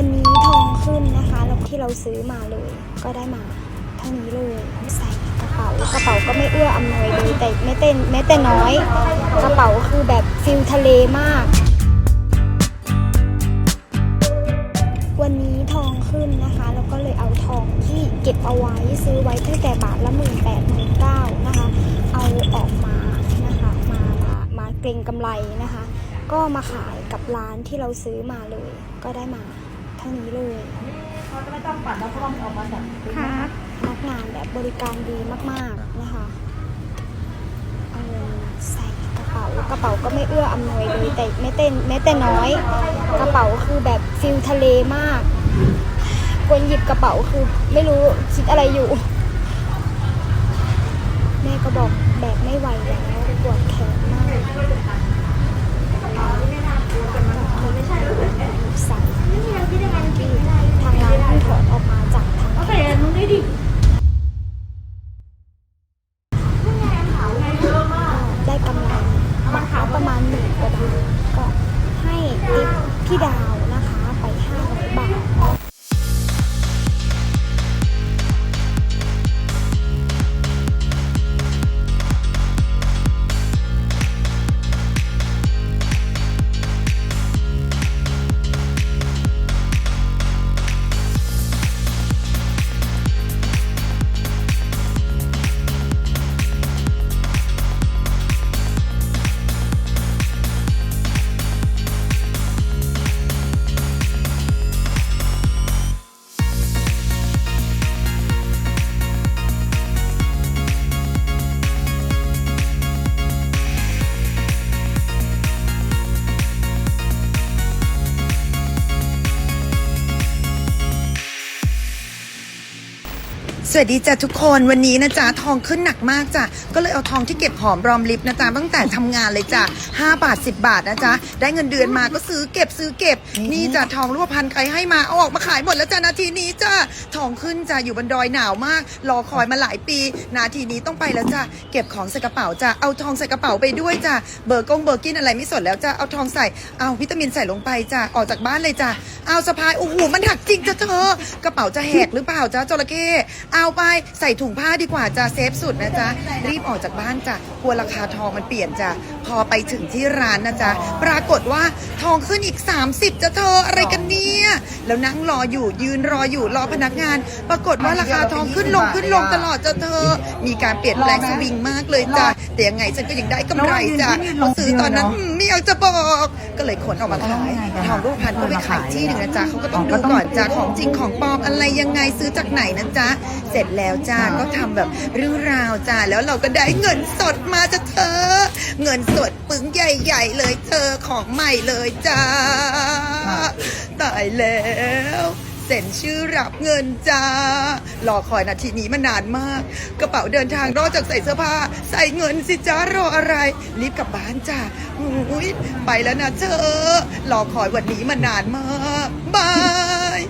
วันนี้ทองขึ้นนะคะแล้วที่เราซื้อมาเลย ก็ได้มาเท่านี้เลยใส่กระเป๋ากระเป๋าก็ไม่เอื้ออำนวยเลยแต่ไม่เต้นแม้แต่น้อย กระเป๋าคือแบบฟิลทะเลมาก วันนี้ทองขึ้นนะคะแล้วก็เลยเอาทองที่เก็บเอาไว้ซื้อไว้ตั้งแต่บาทละหมื่นแปดหมื่นเก้านะคะ เอาออกมานะคะมามามาเกรงกำไรนะคะ ก็มาขายกับร้านที่เราซื้อมาเลย ก็ได้มา เท่านี้เลยเขาจะไม่ต้องปัดแล้วเพราะว่ามันออกมาจากครับพนักงานแบบบริการดีมากๆนะคะเอาเงินใส่กระเป๋ากระเป๋าก็ไม่เอื้ออำนวยเลยแต่ไม่เต้นแม้แต่น้อย กระเป๋าคือแบบฟิลทะเลมากคนหยิบกระเป๋าคือไม่รู้คิดอะไรอยู่ แม่ก็บอกแบกไม่ไหวแล้วปวดแขนมากใส่ที่ทางร้านเพิ่งถอดออกมาจากทาง โอเคมึงได้ดิ ได้กำไรบาทละประมาณหมื่น กว่าบาทก็ให้ติปพี่ดาว สวัสดีจ้ะทุกคนวันนี้นะจ๊ะทองขึ้นหนักมากจ้ะก็เลยเอาทองที่เก็บหอมรอมริบนะจ๊ะตั้งแต่ทำงานเลยจ้ะ5บาท 10 บาทนะจ๊ะได้เงินเดือนมาก็ซื้อเก็บซื้อเก็บ นี่จ้ะทองรูปพันใครให้มาเอาออกมาขายหมดแล้วจ้ะนาทีนี้จ้ะทองขึ้นจ้ะอยู่บนดอยหนาวมาก รอคอยมาหลายปี นาทีนี้ต้องไปแล้วจ้ะเก็บของใส่กระเป๋าจ้ะเอาทองใส่กระเป๋าไปด้วยจ้ะเบอร์กงเบอร์กินอะไรไม่สนแล้วจ้ะเอาทองใส่เอาวิตามินใส่ลงไปจ้ะออกจากบ้านเลยจ้ะเอาสะพายโอ้โหมันหักจริงจ้ะเธอกระเป๋าจะแหกหรือเปล่าจ้ะจระเข้เอาไปใส่ถุงผ้าดีกว่าจ้ะเซฟสุดนะจ๊ะ รีบออกจากบ้านจ้ะกลัวราคาทองมันเปลี่ยนจ้ะพอไปถึงที่ร้านนะจ๊ะ ปรากฏว่าทองขึ้นอีก 30จ้ะเธออะไรกันเนี่ยแล้วนั่งรออยู่ยืนรออยู่รอพนักงาน ปรากฏว่าราคาทองขึ้นลงขึ้นลงตลอดจ้ะเธอ มีการเปลี่ยนแปลงสวิงมากเลยจ้ะแต่ยังไงฉันก็ยังได้กำไรจ้ะเพราะซื้อตอนนั้นอืมไม่อยากจะบอกก็เลยขนออกมาขายทองรูปพันก็ไปขายที่หนึ่งนะจ๊ะเขาก็ต้องดูก่อนจ้ะของจริงของปลอมอะไรยังไงซื้อจากไหนนะจ๊ะเสร็จแล้วจ้าก็ทำแบบเรื่องราวจ้าแล้วเราก็ได้เงินสดมาจ้ะเธอ เงินสดปึ้งใหญ่ๆเลยเธอของใหม่เลยจ้าตายแล้วเซ็นชื่อรับเงินจ้ารอคอยนาทีนี้มานานมาก กระเป๋าเดินทางรอดจากใส่เสื้อผ้า ใส่เงินสิจ้ารออะไร รีบกลับบ้านจ้าอุ้ยไปแล้วนะเธอรอคอยวันนี้มานานมากบาย